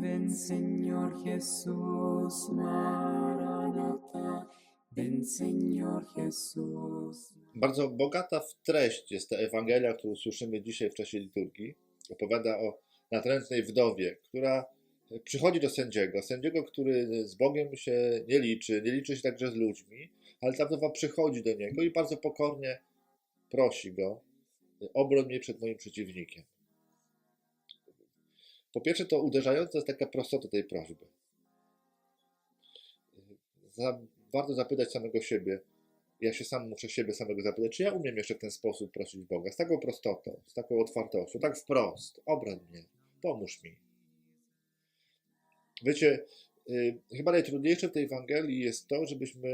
Ven Señor Jesús, Maranatha. Ven Señor Jesús. Bardzo bogata w treść jest ta Ewangelia, którą słyszymy dzisiaj w czasie liturgii. Opowiada o natrętnej wdowie, która przychodzi do sędziego. Sędziego, który z Bogiem się nie liczy, nie liczy się także z ludźmi, ale ta wdowa przychodzi do niego i bardzo pokornie prosi go: obroń mnie przed moim przeciwnikiem. Po pierwsze, to uderzająca jest taka prostota tej prośby. Za, warto zapytać samego siebie, ja się sam muszę siebie samego zapytać, czy ja umiem jeszcze w ten sposób prosić Boga, z taką prostotą, z taką otwartością, tak wprost, obroń mnie, pomóż mi. Wiecie, y, chyba najtrudniejsze w tej Ewangelii jest to, żebyśmy,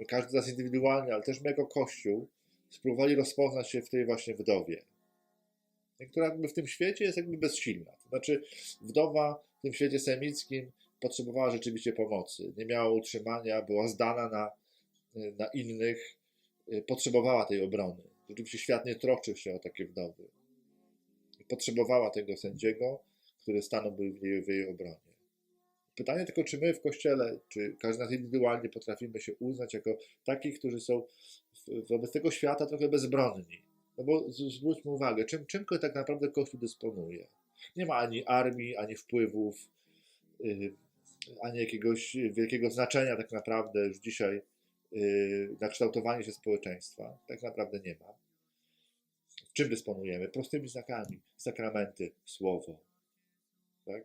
y, każdy z nas indywidualnie, ale też my jako Kościół, spróbowali rozpoznać się w tej właśnie wdowie, która jakby w tym świecie jest jakby bezsilna. To znaczy, wdowa w tym świecie semickim potrzebowała rzeczywiście pomocy, nie miała utrzymania, była zdana na, na innych, y, potrzebowała tej obrony. Rzeczywiście świat nie troszczył się o takie wdowy. Potrzebowała tego sędziego, który stanąłby w jej, w jej obronie. Pytanie tylko, czy my w Kościele, czy każdy nas indywidualnie potrafimy się uznać jako takich, którzy są wobec tego świata trochę bezbronni. No bo zwróćmy uwagę, czym, czym tak naprawdę Kościół dysponuje. Nie ma ani armii, ani wpływów, yy, ani jakiegoś wielkiego znaczenia tak naprawdę już dzisiaj yy, na kształtowanie się społeczeństwa. Tak naprawdę nie ma. Czym dysponujemy? Prostymi znakami. Sakramenty, słowo. Tak?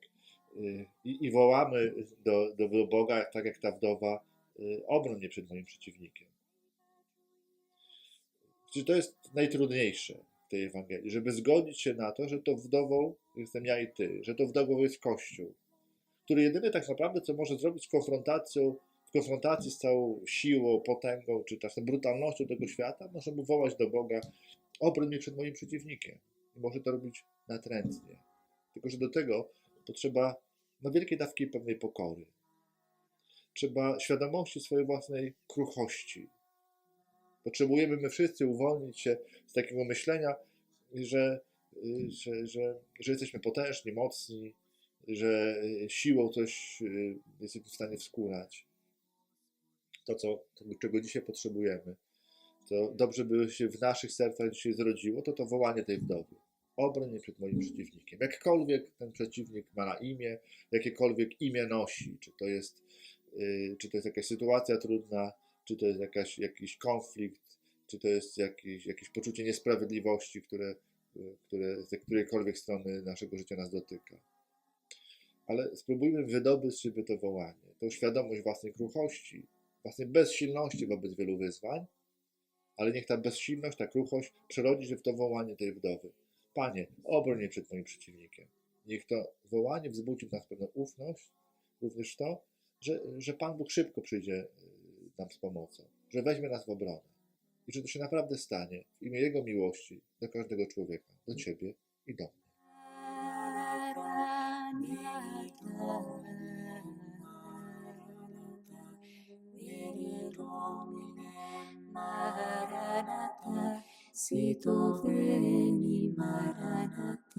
Yy, I, wołamy do, do, Boga, tak jak ta wdowa, yy, obroń mnie przed moim przeciwnikiem. Czy to jest najtrudniejsze w tej Ewangelii, żeby zgodzić się na to, że to wdową jestem ja i ty, że to wdową jest Kościół, który jedyny tak naprawdę, co może zrobić konfrontacją, w konfrontacji z całą siłą, potęgą, czy też brutalnością tego świata, może mu wołać do Boga, obroń mnie przed moim przeciwnikiem. I może to robić natrętnie. Tylko, że do tego potrzeba no, wielkiej dawki pewnej pokory. Trzeba świadomości swojej własnej kruchości, Potrzebujemy my wszyscy uwolnić się z takiego myślenia, że, że, że, że jesteśmy potężni, mocni, że y, siłą coś y, jesteśmy w stanie wskórać. To, co, czego dzisiaj potrzebujemy, to dobrze by się w naszych sercach dzisiaj zrodziło, to to wołanie tej wdowy. Obroń przed moim przeciwnikiem. Jakkolwiek ten przeciwnik ma na imię, jakiekolwiek imię nosi, czy to jest, y, czy to jest jakaś sytuacja trudna, czy to jest jakaś, jakiś konflikt, czy to jest jakieś, jakieś poczucie niesprawiedliwości, które, które z którejkolwiek strony naszego życia nas dotyka. Ale spróbujmy wydobyć z siebie to wołanie, tą świadomość własnej kruchości, własnej bezsilności wobec wielu wyzwań, ale niech ta bezsilność, ta kruchość przerodzi się w to wołanie tej wdowy. Panie, obroń mnie przed moim przeciwnikiem. Niech to wołanie wzbudzi w nas pewną ufność, również to, że, że Pan Bóg szybko przyjdzie y, nam z pomocą, że weźmie nas w obronę i że to się naprawdę stanie w imię Jego miłości do każdego człowieka, do Ciebie i do mnie. Veni Maranatha,